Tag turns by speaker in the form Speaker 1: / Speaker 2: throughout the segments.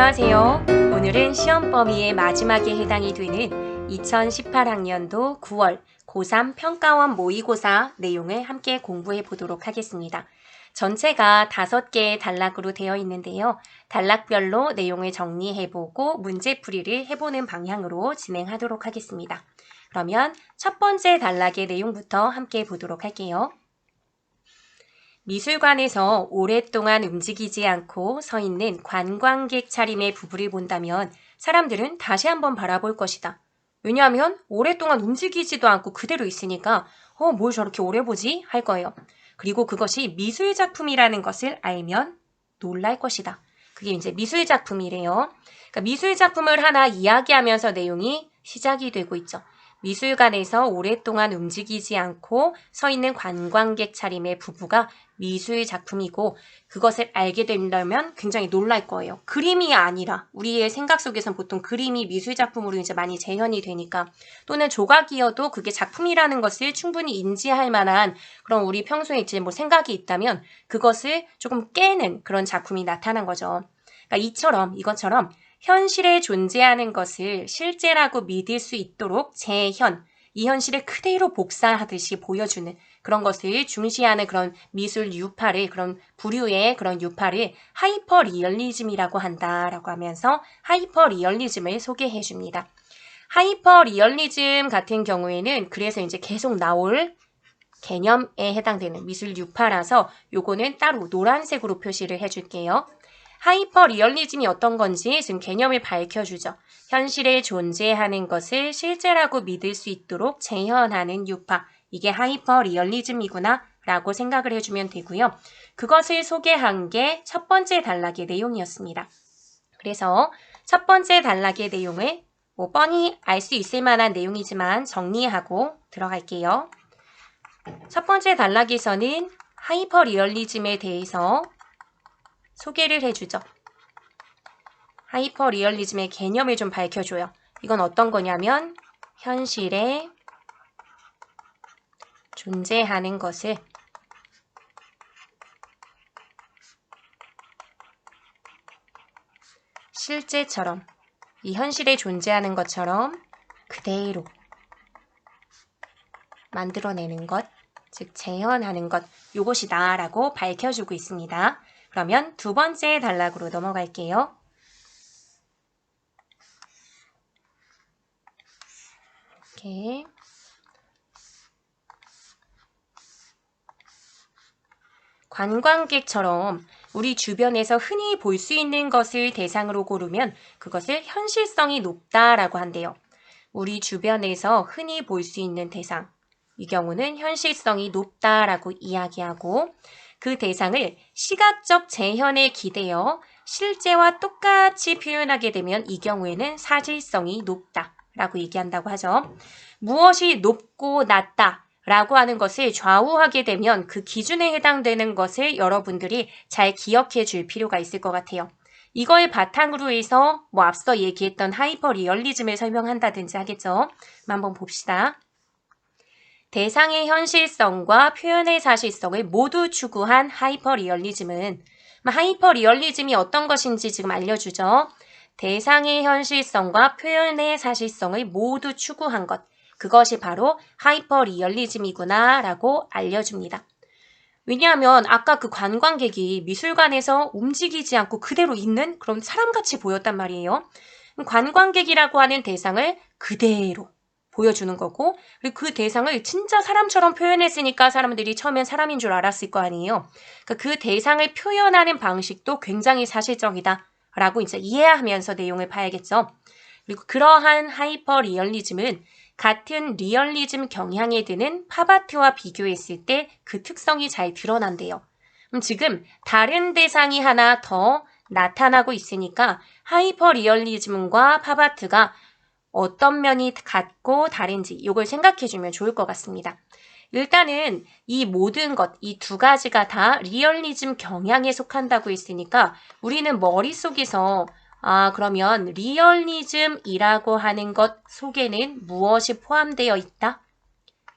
Speaker 1: 안녕하세요. 오늘은 시험 범위의 마지막에 해당이 되는 2018학년도 9월 고3 평가원 모의고사 내용을 함께 공부해 보도록 하겠습니다. 전체가 다섯 개의 단락으로 되어 있는데요. 단락별로 내용을 정리해 보고 문제풀이를 해보는 방향으로 진행하도록 하겠습니다. 그러면 첫 번째 단락의 내용부터 함께 보도록 할게요. 미술관에서 오랫동안 움직이지 않고 서 있는 관광객 차림의 부부를 본다면 사람들은 다시 한번 바라볼 것이다. 왜냐하면 오랫동안 움직이지도 않고 그대로 있으니까 어, 뭘 저렇게 오래 보지? 할 거예요. 그리고 그것이 미술 작품이라는 것을 알면 놀랄 것이다. 그게 이제 미술 작품이래요. 그러니까 미술 작품을 하나 이야기하면서 내용이 시작이 되고 있죠. 미술관에서 오랫동안 움직이지 않고 서 있는 관광객 차림의 부부가 미술 작품이고 그것을 알게 된다면 굉장히 놀랄 거예요. 그림이 아니라 우리의 생각 속에선 보통 그림이 미술 작품으로 이제 많이 재현이 되니까 또는 조각이어도 그게 작품이라는 것을 충분히 인지할 만한 그런 우리 평소에 이제 뭐 생각이 있다면 그것을 조금 깨는 그런 작품이 나타난 거죠. 그러니까 이처럼 이것처럼 현실에 존재하는 것을 실제라고 믿을 수 있도록 재현, 이 현실을 그대로 복사하듯이 보여주는 그런 것을 중시하는 그런 미술 유파를 그런 부류의 그런 유파를 하이퍼 리얼리즘이라고 한다라고 하면서 하이퍼 리얼리즘을 소개해 줍니다. 하이퍼 리얼리즘 같은 경우에는 그래서 이제 계속 나올 개념에 해당되는 미술 유파라서 요거는 따로 노란색으로 표시를 해줄게요. 하이퍼 리얼리즘이 어떤 건지 지금 개념을 밝혀주죠. 현실에 존재하는 것을 실제라고 믿을 수 있도록 재현하는 유파. 이게 하이퍼 리얼리즘이구나 라고 생각을 해주면 되고요. 그것을 소개한 게 첫 번째 단락의 내용이었습니다. 그래서 첫 번째 단락의 내용을 뭐 뻔히 알 수 있을 만한 내용이지만 정리하고 들어갈게요. 첫 번째 단락에서는 하이퍼 리얼리즘에 대해서 소개를 해주죠. 하이퍼 리얼리즘의 개념을 좀 밝혀줘요. 이건 어떤 거냐면 현실에 존재하는 것을 실제처럼 이 현실에 존재하는 것처럼 그대로 만들어내는 것, 즉 재현하는 것, 요것이다라고 밝혀주고 있습니다. 그러면 두 번째 단락으로 넘어갈게요. 이렇게 관광객처럼 우리 주변에서 흔히 볼 수 있는 것을 대상으로 고르면 그것을 현실성이 높다라고 한대요. 우리 주변에서 흔히 볼 수 있는 대상. 이 경우는 현실성이 높다라고 이야기하고 그 대상을 시각적 재현에 기대어 실제와 똑같이 표현하게 되면 이 경우에는 사실성이 높다 라고 얘기한다고 하죠. 무엇이 높고 낮다 라고 하는 것을 좌우하게 되면 그 기준에 해당되는 것을 여러분들이 잘 기억해 줄 필요가 있을 것 같아요. 이걸 바탕으로 해서 뭐 앞서 얘기했던 하이퍼 리얼리즘을 설명한다든지 하겠죠. 한번 봅시다. 대상의 현실성과 표현의 사실성을 모두 추구한 하이퍼 리얼리즘은 하이퍼 리얼리즘이 어떤 것인지 지금 알려주죠. 대상의 현실성과 표현의 사실성을 모두 추구한 것. 그것이 바로 하이퍼 리얼리즘이구나 라고 알려줍니다. 왜냐하면 아까 그 관광객이 미술관에서 움직이지 않고 그대로 있는 그런 사람같이 보였단 말이에요. 관광객이라고 하는 대상을 그대로 보여주는 거고 그리고 그 대상을 진짜 사람처럼 표현했으니까 사람들이 처음엔 사람인 줄 알았을 거 아니에요. 그러니까 그 대상을 표현하는 방식도 굉장히 사실적이다 라고 이제 이해하면서 내용을 봐야겠죠. 그리고 그러한 하이퍼 리얼리즘은 같은 리얼리즘 경향에 드는 팝아트와 비교했을 때 그 특성이 잘 드러난대요. 그럼 지금 다른 대상이 하나 더 나타나고 있으니까 하이퍼 리얼리즘과 팝아트가 어떤 면이 같고 다른지 이걸 생각해 주면 좋을 것 같습니다. 일단은 이 모든 것, 이 두 가지가 다 리얼리즘 경향에 속한다고 했으니까 우리는 머릿속에서 아, 그러면 리얼리즘이라고 하는 것 속에는 무엇이 포함되어 있다?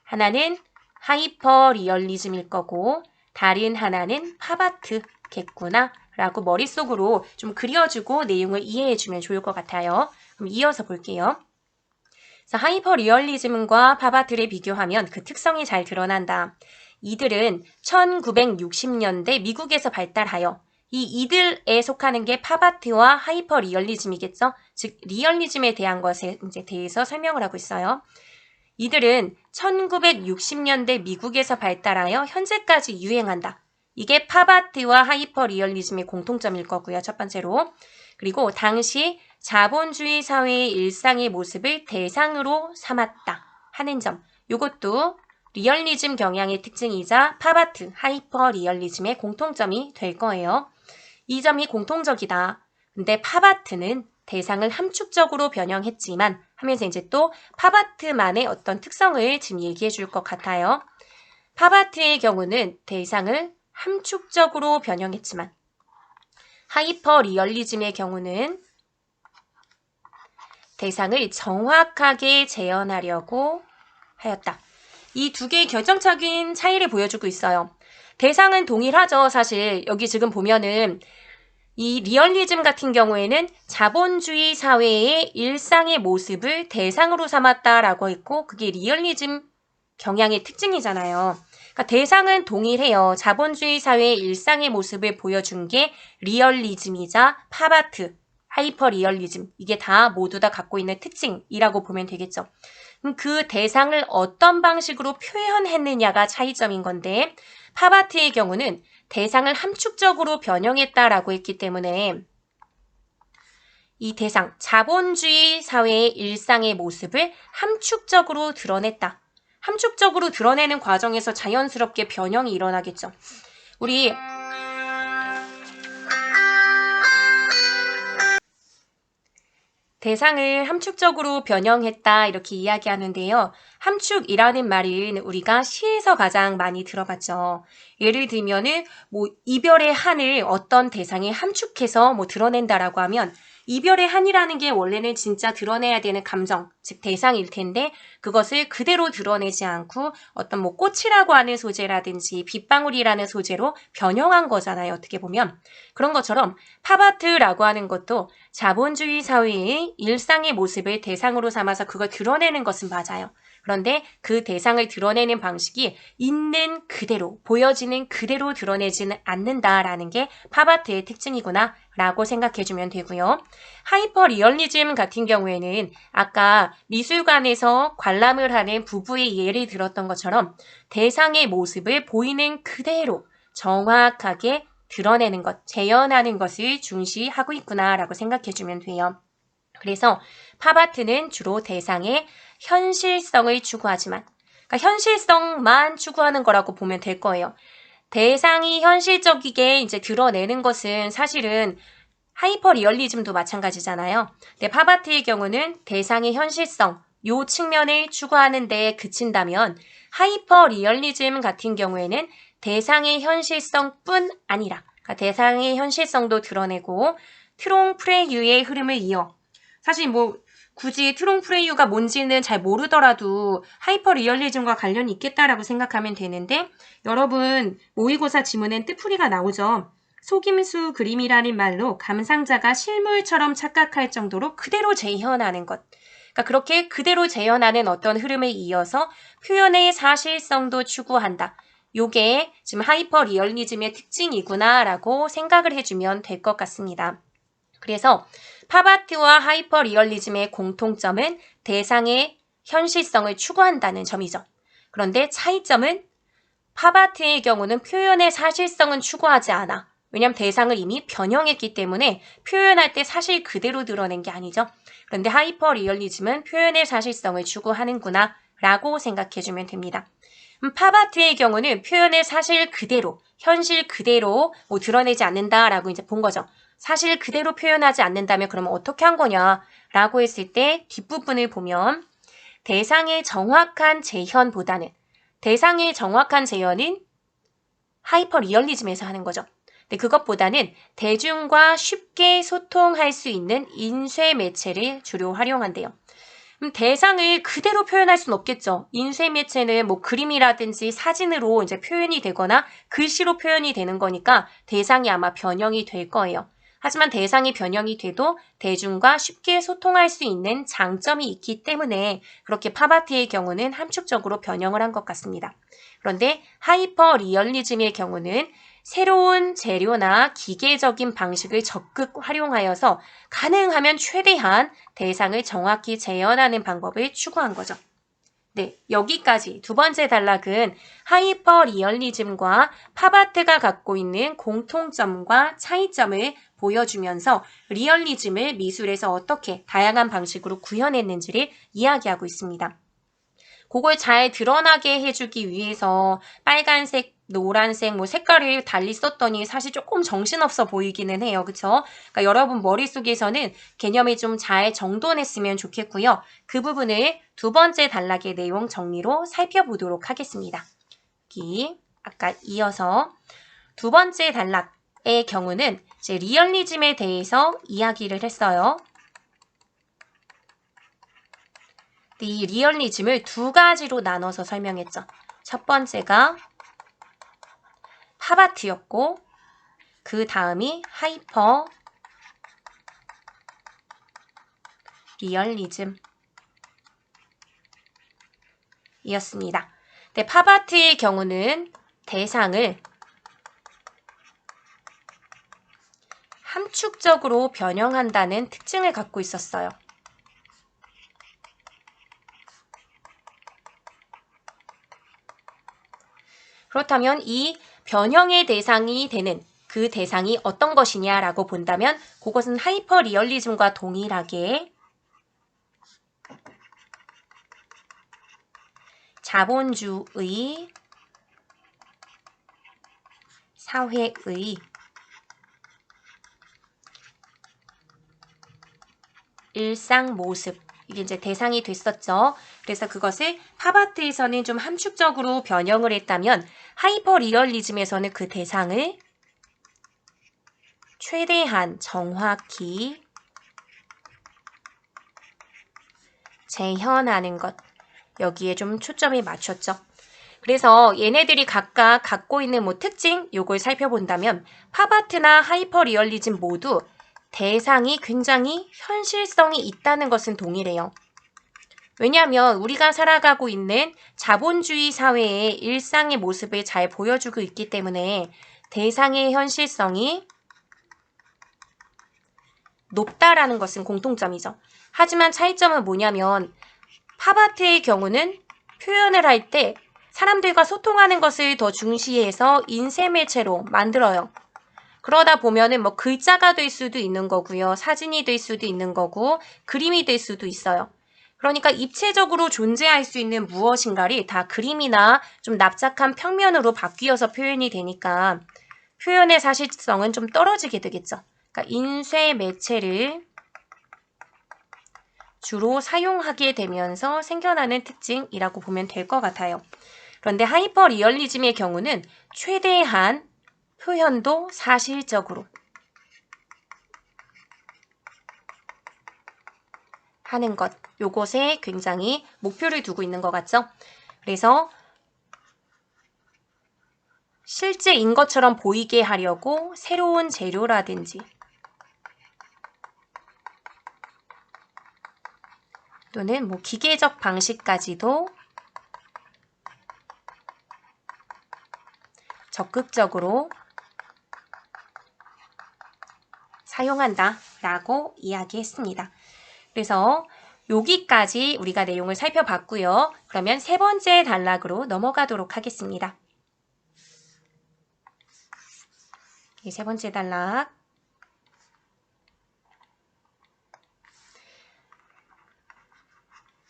Speaker 1: 하나는 하이퍼 리얼리즘일 거고 다른 하나는 팝아트겠구나 라고 머릿속으로 좀 그려주고 내용을 이해해 주면 좋을 것 같아요. 그럼 이어서 볼게요. 그래서 하이퍼 리얼리즘과 팝아트를 비교하면 그 특성이 잘 드러난다. 이들은 1960년대 미국에서 발달하여 이 이들에 속하는 게 팝아트와 하이퍼 리얼리즘이겠죠? 즉 리얼리즘에 대한 것에 이제 대해서 설명을 하고 있어요. 이들은 1960년대 미국에서 발달하여 현재까지 유행한다. 이게 팝아트와 하이퍼 리얼리즘의 공통점일 거고요. 첫 번째로. 그리고 당시 자본주의 사회의 일상의 모습을 대상으로 삼았다 하는 점. 이것도 리얼리즘 경향의 특징이자 팝아트, 하이퍼 리얼리즘의 공통점이 될 거예요. 이 점이 공통적이다. 근데 팝아트는 대상을 함축적으로 변형했지만 하면서 이제 또 팝아트만의 어떤 특성을 지금 얘기해 줄 것 같아요. 팝아트의 경우는 대상을 함축적으로 변형했지만 하이퍼 리얼리즘의 경우는 대상을 정확하게 재현하려고 하였다. 이 두 개의 결정적인 차이를 보여주고 있어요. 대상은 동일하죠. 사실 여기 지금 보면은 이 리얼리즘 같은 경우에는 자본주의 사회의 일상의 모습을 대상으로 삼았다라고 했고 그게 리얼리즘 경향의 특징이잖아요. 그러니까 대상은 동일해요. 자본주의 사회의 일상의 모습을 보여준 게 리얼리즘이자 팝아트, 하이퍼 리얼리즘 이게 다 모두 다 갖고 있는 특징이라고 보면 되겠죠. 그럼 그 대상을 어떤 방식으로 표현했느냐가 차이점인 건데 팝아트의 경우는 대상을 함축적으로 변형했다라고 했기 때문에 이 대상, 자본주의 사회의 일상의 모습을 함축적으로 드러냈다. 함축적으로 드러내는 과정에서 자연스럽게 변형이 일어나겠죠. 우리 대상을 함축적으로 변형했다 이렇게 이야기하는데요. 함축이라는 말은 우리가 시에서 가장 많이 들어봤죠. 예를 들면은 뭐 이별의 한을 어떤 대상이 함축해서 뭐 드러낸다라고 하면 이별의 한이라는 게 원래는 진짜 드러내야 되는 감정, 즉 대상일 텐데 그것을 그대로 드러내지 않고 어떤 뭐 꽃이라고 하는 소재라든지 빗방울이라는 소재로 변형한 거잖아요. 어떻게 보면 그런 것처럼 팝아트라고 하는 것도 자본주의 사회의 일상의 모습을 대상으로 삼아서 그걸 드러내는 것은 맞아요. 그런데 그 대상을 드러내는 방식이 있는 그대로, 보여지는 그대로 드러내지는 않는다라는 게 팝아트의 특징이구나 라고 생각해주면 되고요. 하이퍼 리얼리즘 같은 경우에는 아까 미술관에서 관람을 하는 부부의 예를 들었던 것처럼 대상의 모습을 보이는 그대로 정확하게 드러내는 것, 재현하는 것을 중시하고 있구나라고 생각해주면 돼요. 그래서 팝아트는 주로 대상의 현실성을 추구하지만, 그러니까 현실성만 추구하는 거라고 보면 될 거예요. 대상이 현실적이게 이제 드러내는 것은 사실은 하이퍼 리얼리즘도 마찬가지잖아요. 근데 팝아트의 경우는 대상의 현실성, 요 측면을 추구하는 데 그친다면 하이퍼 리얼리즘 같은 경우에는 대상의 현실성뿐 아니라 그러니까 대상의 현실성도 드러내고 트롱 프레유의 흐름을 이어 사실 뭐 굳이 트롱 프레유가 뭔지는 잘 모르더라도 하이퍼 리얼리즘과 관련이 있겠다라고 생각하면 되는데 여러분 모의고사 지문엔 뜻풀이가 나오죠. 속임수 그림이라는 말로 감상자가 실물처럼 착각할 정도로 그대로 재현하는 것. 그러니까 그렇게 그대로 재현하는 어떤 흐름에 이어서 표현의 사실성도 추구한다. 요게 지금 하이퍼 리얼리즘의 특징이구나라고 생각을 해주면 될 것 같습니다. 그래서 팝아트와 하이퍼 리얼리즘의 공통점은 대상의 현실성을 추구한다는 점이죠. 그런데 차이점은 팝아트의 경우는 표현의 사실성은 추구하지 않아. 왜냐하면 대상을 이미 변형했기 때문에 표현할 때 사실 그대로 드러낸 게 아니죠. 그런데 하이퍼 리얼리즘은 표현의 사실성을 추구하는구나 라고 생각해주면 됩니다. 음, 팝아트의 경우는 표현의 사실 그대로, 현실 그대로 뭐 드러내지 않는다라고 이제 본 거죠. 사실 그대로 표현하지 않는다면 그러면 어떻게 한 거냐 라고 했을 때 뒷부분을 보면 대상의 정확한 재현보다는 대상의 정확한 재현은 하이퍼 리얼리즘에서 하는 거죠. 근데 그것보다는 대중과 쉽게 소통할 수 있는 인쇄 매체를 주로 활용한대요. 그럼 대상을 그대로 표현할 수는 없겠죠. 인쇄 매체는 뭐 그림이라든지 사진으로 이제 표현이 되거나 글씨로 표현이 되는 거니까 대상이 아마 변형이 될 거예요. 하지만 대상이 변형이 돼도 대중과 쉽게 소통할 수 있는 장점이 있기 때문에 그렇게 팝아트의 경우는 함축적으로 변형을 한 것 같습니다. 그런데 하이퍼 리얼리즘의 경우는 새로운 재료나 기계적인 방식을 적극 활용하여서 가능하면 최대한 대상을 정확히 재현하는 방법을 추구한 거죠. 네, 여기까지 두 번째 단락은 하이퍼 리얼리즘과 팝아트가 갖고 있는 공통점과 차이점을 보여주면서 리얼리즘을 미술에서 어떻게 다양한 방식으로 구현했는지를 이야기하고 있습니다. 그걸 잘 드러나게 해주기 위해서 빨간색, 노란색, 뭐 색깔을 달리 썼더니 사실 조금 정신없어 보이기는 해요. 그쵸? 그러니까 여러분 머릿속에서는 개념이 좀 잘 정돈했으면 좋겠고요. 그 부분을 두 번째 단락의 내용 정리로 살펴보도록 하겠습니다. 여기 아까 이어서 두 번째 단락의 경우는 이제 리얼리즘에 대해서 이야기를 했어요. 이 리얼리즘을 두 가지로 나눠서 설명했죠. 첫 번째가 팝아트였고 그 다음이 하이퍼 리얼리즘 이었습니다. 네, 팝아트의 경우는 대상을 함축적으로 변형한다는 특징을 갖고 있었어요. 그렇다면 이 변형의 대상이 되는 그 대상이 어떤 것이냐라고 본다면 그것은 하이퍼 리얼리즘과 동일하게 자본주의 사회의 일상 모습 이게 이제 대상이 됐었죠. 그래서 그것을 팝아트에서는 좀 함축적으로 변형을 했다면 하이퍼 리얼리즘에서는 그 대상을 최대한 정확히 재현하는 것 여기에 좀 초점이 맞췄죠. 그래서 얘네들이 각각 갖고 있는 뭐 특징 요걸 살펴본다면 팝아트나 하이퍼 리얼리즘 모두 대상이 굉장히 현실성이 있다는 것은 동일해요. 왜냐하면 우리가 살아가고 있는 자본주의 사회의 일상의 모습을 잘 보여주고 있기 때문에 대상의 현실성이 높다라는 것은 공통점이죠. 하지만 차이점은 뭐냐면 팝아트의 경우는 표현을 할 때 사람들과 소통하는 것을 더 중시해서 인쇄 매체로 만들어요. 그러다 보면은 뭐 글자가 될 수도 있는 거고요. 사진이 될 수도 있는 거고 그림이 될 수도 있어요. 그러니까 입체적으로 존재할 수 있는 무엇인가를 다 그림이나 좀 납작한 평면으로 바뀌어서 표현이 되니까 표현의 사실성은 좀 떨어지게 되겠죠. 그러니까 인쇄 매체를 주로 사용하게 되면서 생겨나는 특징이라고 보면 될 것 같아요. 그런데 하이퍼 리얼리즘의 경우는 최대한 표현도 사실적으로 하는 것. 요것에 굉장히 목표를 두고 있는 것 같죠? 그래서 실제인 것처럼 보이게 하려고 새로운 재료라든지 또는 뭐 기계적 방식까지도 적극적으로 사용한다 라고 이야기했습니다. 그래서 여기까지 우리가 내용을 살펴봤고요. 그러면 세 번째 단락으로 넘어가도록 하겠습니다. 세 번째 단락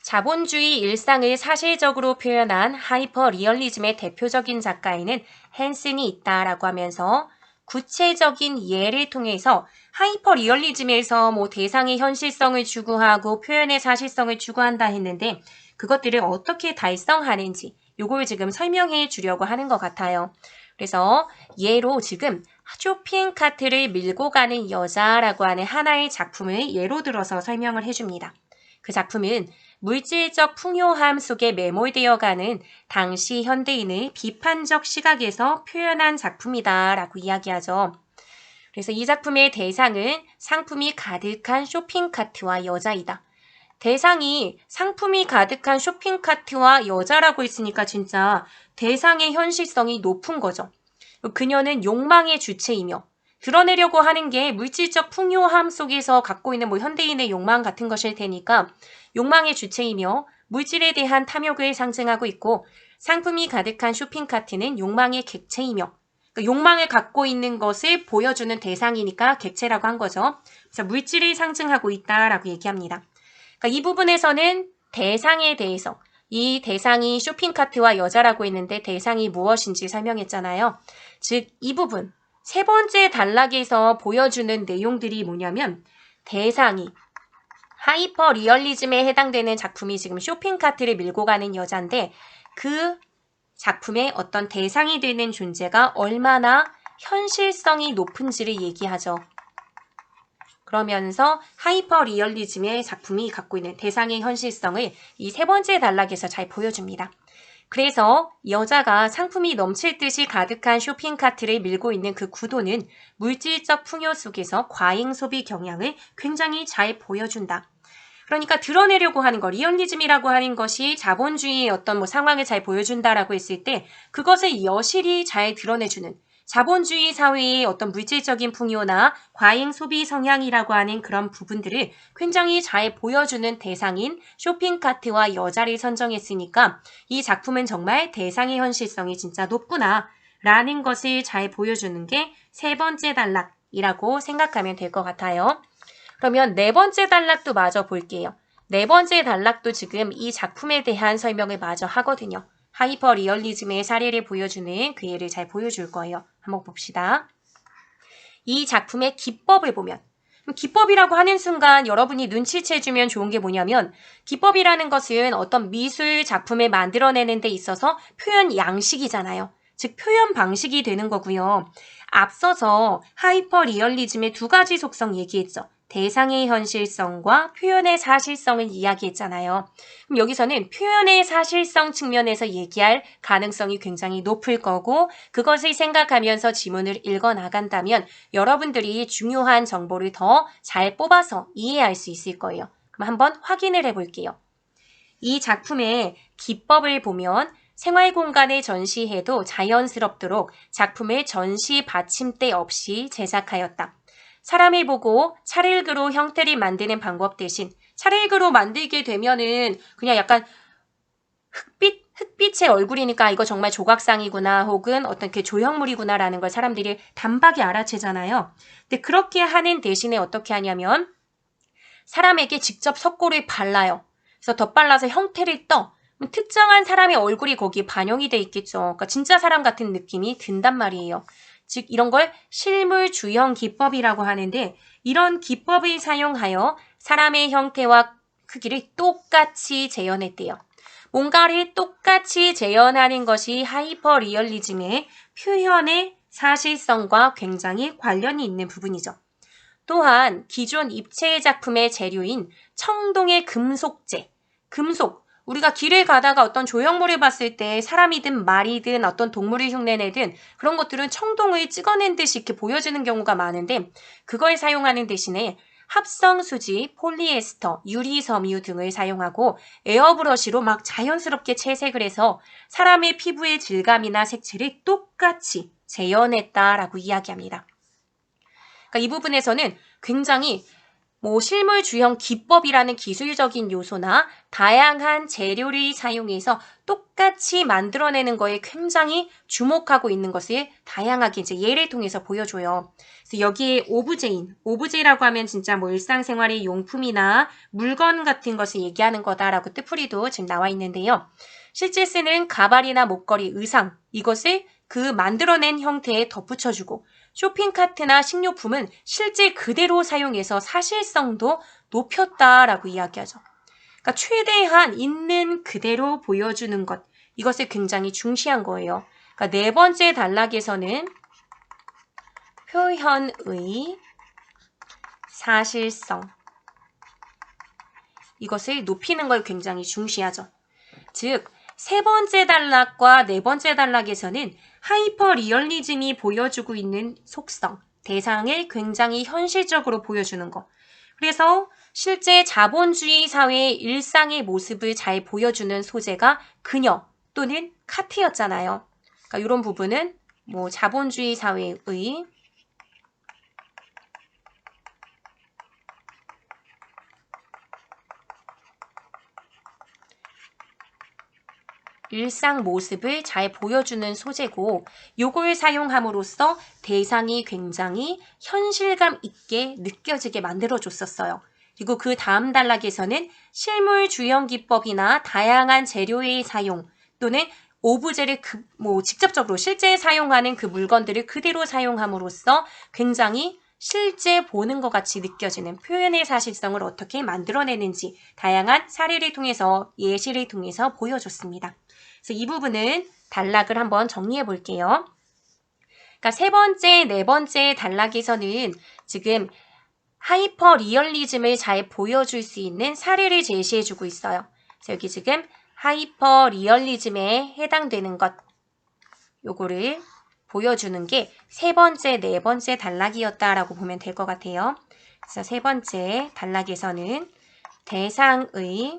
Speaker 1: 자본주의 일상을 사실적으로 표현한 하이퍼 리얼리즘의 대표적인 작가에는 헨슨이 있다라고 하면서 구체적인 예를 통해서 하이퍼 리얼리즘에서 뭐 대상의 현실성을 추구하고 표현의 사실성을 추구한다 했는데 그것들을 어떻게 달성하는지 요걸 지금 설명해 주려고 하는 것 같아요. 그래서 예로 지금 쇼핑 카트를 밀고 가는 여자라고 하는 하나의 작품을 예로 들어서 설명을 해줍니다. 그 작품은 물질적 풍요함 속에 매몰되어가는 당시 현대인의 비판적 시각에서 표현한 작품이다라고 이야기하죠. 그래서 이 작품의 대상은 상품이 가득한 쇼핑카트와 여자이다. 대상이 상품이 가득한 쇼핑카트와 여자라고 했으니까 진짜 대상의 현실성이 높은 거죠. 그녀는 욕망의 주체이며 드러내려고 하는 게 물질적 풍요함 속에서 갖고 있는 뭐 현대인의 욕망 같은 것일 테니까 욕망의 주체이며 물질에 대한 탐욕을 상징하고 있고 상품이 가득한 쇼핑카트는 욕망의 객체이며 그러니까 욕망을 갖고 있는 것을 보여주는 대상이니까 객체라고 한 거죠. 그래서 물질을 상징하고 있다라고 얘기합니다. 그러니까 이 부분에서는 대상에 대해서 이 대상이 쇼핑카트와 여자라고 했는데 대상이 무엇인지 설명했잖아요. 즉, 이 부분, 세 번째 단락에서 보여주는 내용들이 뭐냐면 대상이 하이퍼 리얼리즘에 해당되는 작품이 지금 쇼핑카트를 밀고 가는 여잔데 그 작품의 어떤 대상이 되는 존재가 얼마나 현실성이 높은지를 얘기하죠. 그러면서 하이퍼 리얼리즘의 작품이 갖고 있는 대상의 현실성을 이 세 번째 단락에서 잘 보여줍니다. 그래서 여자가 상품이 넘칠 듯이 가득한 쇼핑카트를 밀고 있는 그 구도는 물질적 풍요 속에서 과잉 소비 경향을 굉장히 잘 보여준다. 그러니까 드러내려고 하는 거, 리얼리즘이라고 하는 것이 자본주의의 어떤 뭐 상황을 잘 보여준다라고 했을 때 그것을 여실히 잘 드러내주는 자본주의 사회의 어떤 물질적인 풍요나 과잉 소비 성향이라고 하는 그런 부분들을 굉장히 잘 보여주는 대상인 쇼핑카트와 여자를 선정했으니까 이 작품은 정말 대상의 현실성이 진짜 높구나 라는 것을 잘 보여주는 게 세 번째 단락이라고 생각하면 될 것 같아요. 그러면 네 번째 단락도 마저 볼게요. 네 번째 단락도 지금 이 작품에 대한 설명을 마저 하거든요. 하이퍼 리얼리즘의 사례를 보여주는 그 예를 잘 보여줄 거예요. 한번 봅시다. 이 작품의 기법을 보면 기법이라고 하는 순간 여러분이 눈치채주면 좋은 게 뭐냐면 기법이라는 것은 어떤 미술 작품을 만들어내는 데 있어서 표현 양식이잖아요. 즉 표현 방식이 되는 거고요. 앞서서 하이퍼 리얼리즘의 두 가지 속성 얘기했죠. 대상의 현실성과 표현의 사실성을 이야기했잖아요. 그럼 여기서는 표현의 사실성 측면에서 얘기할 가능성이 굉장히 높을 거고 그것을 생각하면서 지문을 읽어 나간다면 여러분들이 중요한 정보를 더 잘 뽑아서 이해할 수 있을 거예요. 그럼 한번 확인을 해 볼게요. 이 작품의 기법을 보면 생활 공간에 전시해도 자연스럽도록 작품을 전시 받침대 없이 제작하였다. 사람을 보고 차릴그로 형태를 만드는 방법 대신 차릴그로 만들게 되면은 그냥 약간 흑빛 흑빛의 얼굴이니까 이거 정말 조각상이구나 혹은 어떤 그 조형물이구나라는 걸 사람들이 단박에 알아채잖아요. 근데 그렇게 하는 대신에 어떻게 하냐면 사람에게 직접 석고를 발라요. 그래서 덧발라서 형태를 떠. 특정한 사람의 얼굴이 거기에 반영이 돼 있겠죠. 그러니까 진짜 사람 같은 느낌이 든단 말이에요. 즉 이런 걸 실물 주형 기법이라고 하는데 이런 기법을 사용하여 사람의 형태와 크기를 똑같이 재현했대요. 뭔가를 똑같이 재현하는 것이 하이퍼 리얼리즘의 표현의 사실성과 굉장히 관련이 있는 부분이죠. 또한 기존 입체 작품의 재료인 청동의 금속재, 금속, 우리가 길을 가다가 어떤 조형물을 봤을 때 사람이든 말이든 어떤 동물을 흉내내든 그런 것들은 청동을 찍어낸 듯이 이렇게 보여지는 경우가 많은데 그걸 사용하는 대신에 합성 수지, 폴리에스터, 유리 섬유 등을 사용하고 에어브러시로 막 자연스럽게 채색을 해서 사람의 피부의 질감이나 색채를 똑같이 재현했다라고 이야기합니다. 그러니까 이 부분에서는 굉장히 뭐 실물 주형 기법이라는 기술적인 요소나 다양한 재료를 사용해서 똑같이 만들어내는 거에 굉장히 주목하고 있는 것을 다양하게 이제 예를 통해서 보여줘요. 그래서 여기에 오브제인, 오브제라고 하면 진짜 뭐 일상생활의 용품이나 물건 같은 것을 얘기하는 거다라고 뜻풀이도 지금 나와 있는데요. 실제 쓰는 가발이나 목걸이, 의상 이것을 그 만들어낸 형태에 덧붙여주고 쇼핑카트나 식료품은 실제 그대로 사용해서 사실성도 높였다라고 이야기하죠. 그러니까 최대한 있는 그대로 보여주는 것 이것을 굉장히 중시한 거예요. 그러니까 네 번째 단락에서는 표현의 사실성 이것을 높이는 걸 굉장히 중시하죠. 즉, 세 번째 단락과 네 번째 단락에서는 하이퍼 리얼리즘이 보여주고 있는 속성, 대상을 굉장히 현실적으로 보여주는 것. 그래서 실제 자본주의 사회의 일상의 모습을 잘 보여주는 소재가 그녀 또는 카트였잖아요. 그러니까 이런 부분은 뭐 자본주의 사회의 일상 모습을 잘 보여주는 소재고 요걸 사용함으로써 대상이 굉장히 현실감 있게 느껴지게 만들어 줬었어요. 그리고 그 다음 단락에서는 실물 주형 기법이나 다양한 재료의 사용 또는 오브제를 그, 뭐 직접적으로 실제 사용하는 그 물건들을 그대로 사용함으로써 굉장히 실제 보는 것 같이 느껴지는 표현의 사실성을 어떻게 만들어내는지 다양한 사례를 통해서 예시를 통해서 보여줬습니다. 그래서 이 부분은 단락을 한번 정리해 볼게요. 그러니까 세 번째, 네 번째 단락에서는 지금 하이퍼 리얼리즘을 잘 보여줄 수 있는 사례를 제시해 주고 있어요. 그래서 여기 지금 하이퍼 리얼리즘에 해당되는 것 요거를 보여주는 게 세 번째, 네 번째 단락이었다라고 보면 될 것 같아요. 그래서 세 번째 단락에서는 대상의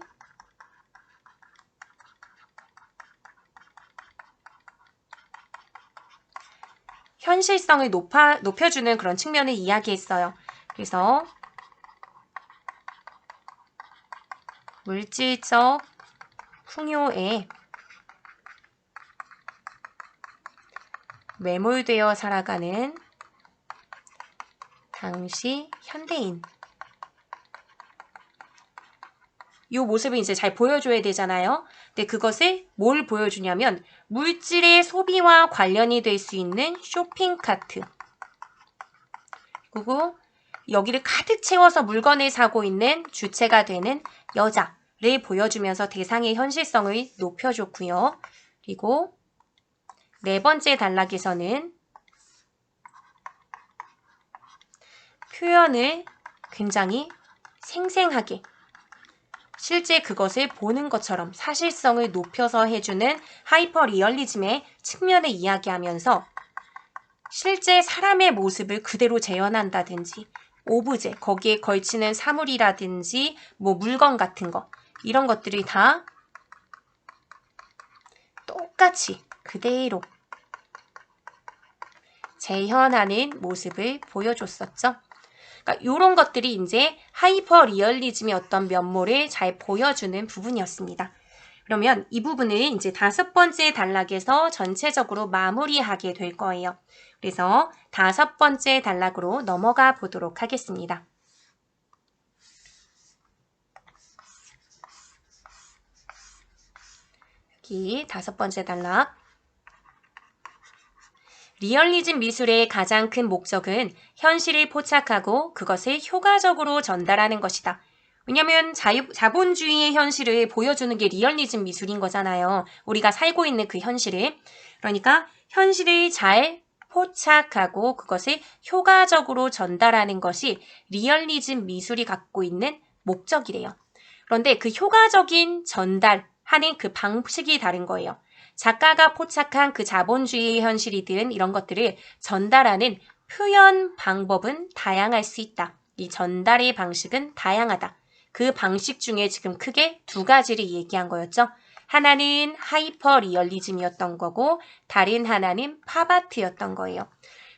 Speaker 1: 현실성을 높아, 높여주는 그런 측면을 이야기했어요. 그래서 물질적 풍요에 매몰되어 살아가는 당시 현대인 이 모습을 이제 잘 보여줘야 되잖아요. 근데 그것을 뭘 보여주냐면 물질의 소비와 관련이 될 수 있는 쇼핑 카트 그리고 여기를 가득 채워서 물건을 사고 있는 주체가 되는 여자를 보여주면서 대상의 현실성을 높여줬고요. 그리고 네 번째 단락에서는 표현을 굉장히 생생하게 실제 그것을 보는 것처럼 사실성을 높여서 해주는 하이퍼 리얼리즘의 측면을 이야기하면서 실제 사람의 모습을 그대로 재현한다든지 오브제, 거기에 걸치는 사물이라든지 뭐 물건 같은 거 이런 것들이 다 똑같이 그대로 재현하는 모습을 보여줬었죠. 그러니까 이런 것들이 이제 하이퍼 리얼리즘의 어떤 면모를 잘 보여주는 부분이었습니다. 그러면 이 부분을 이제 다섯 번째 단락에서 전체적으로 마무리하게 될 거예요. 그래서 다섯 번째 단락으로 넘어가 보도록 하겠습니다. 여기 다섯 번째 단락. 리얼리즘 미술의 가장 큰 목적은 현실을 포착하고 그것을 효과적으로 전달하는 것이다. 왜냐하면 자본주의의 현실을 보여주는 게 리얼리즘 미술인 거잖아요. 우리가 살고 있는 그 현실을. 그러니까 현실을 잘 포착하고 그것을 효과적으로 전달하는 것이 리얼리즘 미술이 갖고 있는 목적이래요. 그런데 그 효과적인 전달하는 그 방식이 다른 거예요. 작가가 포착한 그 자본주의 현실이 든 이런 것들을 전달하는 표현 방법은 다양할 수 있다. 이 전달의 방식은 다양하다. 그 방식 중에 지금 크게 두 가지를 얘기한 거였죠. 하나는 하이퍼 리얼리즘이었던 거고 다른 하나는 팝아트였던 거예요.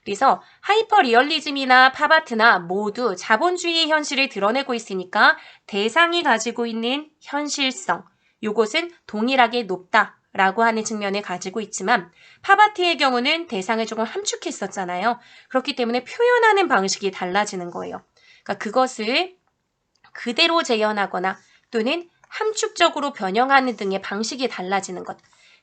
Speaker 1: 그래서 하이퍼 리얼리즘이나 팝아트나 모두 자본주의 현실을 드러내고 있으니까 대상이 가지고 있는 현실성, 요것은 동일하게 높다. 라고 하는 측면을 가지고 있지만 팝아트의 경우는 대상을 조금 함축했었잖아요. 그렇기 때문에 표현하는 방식이 달라지는 거예요. 그러니까 그것을 그대로 재현하거나 또는 함축적으로 변형하는 등의 방식이 달라지는 것.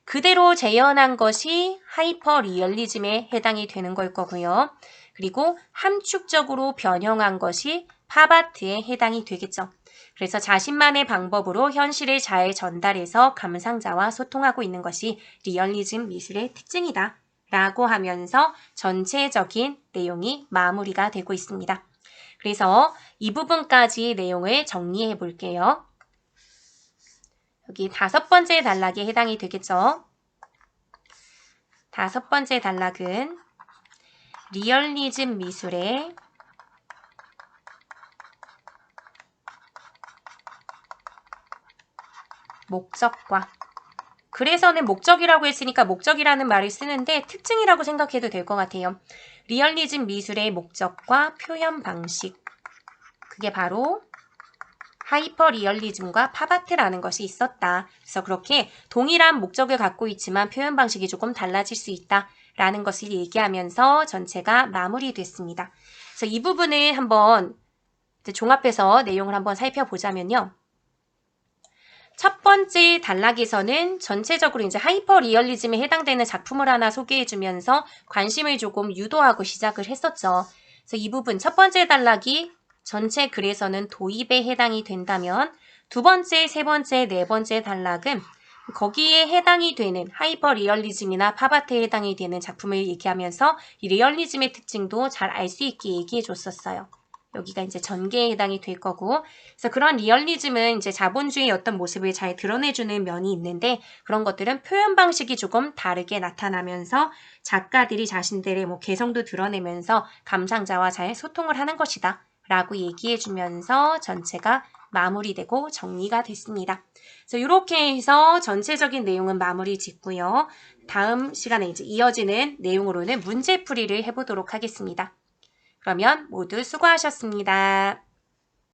Speaker 1: 그대로 재현한 것이 하이퍼 리얼리즘에 해당이 되는 걸 거고요. 그리고 함축적으로 변형한 것이 팝아트에 해당이 되겠죠. 그래서 자신만의 방법으로 현실을 잘 전달해서 감상자와 소통하고 있는 것이 리얼리즘 미술의 특징이다. 라고 하면서 전체적인 내용이 마무리가 되고 있습니다. 그래서 이 부분까지 내용을 정리해 볼게요. 여기 다섯 번째 단락에 해당이 되겠죠. 다섯 번째 단락은 리얼리즘 미술의 목적과 그래서는 목적이라고 했으니까 목적이라는 말을 쓰는데 특징이라고 생각해도 될 것 같아요. 리얼리즘 미술의 목적과 표현 방식. 그게 바로 하이퍼 리얼리즘과 팝아트라는 것이 있었다. 그래서 그렇게 동일한 목적을 갖고 있지만 표현 방식이 조금 달라질 수 있다. 라는 것을 얘기하면서 전체가 마무리됐습니다. 그래서 이 부분을 한번 종합해서 내용을 한번 살펴보자면요. 첫 번째 단락에서는 전체적으로 이제 하이퍼 리얼리즘에 해당되는 작품을 하나 소개해주면서 관심을 조금 유도하고 시작을 했었죠. 그래서 이 부분 첫 번째 단락이 전체 글에서는 도입에 해당이 된다면 두 번째, 세 번째, 네 번째 단락은 거기에 해당이 되는 하이퍼 리얼리즘이나 팝아트에 해당이 되는 작품을 얘기하면서 이 리얼리즘의 특징도 잘 알 수 있게 얘기해 줬었어요. 여기가 이제 전개에 해당이 될 거고 그래서 그런 리얼리즘은 이제 자본주의의 어떤 모습을 잘 드러내주는 면이 있는데 그런 것들은 표현 방식이 조금 다르게 나타나면서 작가들이 자신들의 뭐 개성도 드러내면서 감상자와 잘 소통을 하는 것이다 라고 얘기해 주면서 전체가 마무리되고 정리가 됐습니다. 그래서 이렇게 해서 전체적인 내용은 마무리 짓고요. 다음 시간에 이제 이어지는 내용으로는 문제풀이를 해보도록 하겠습니다. 그러면 모두 수고하셨습니다.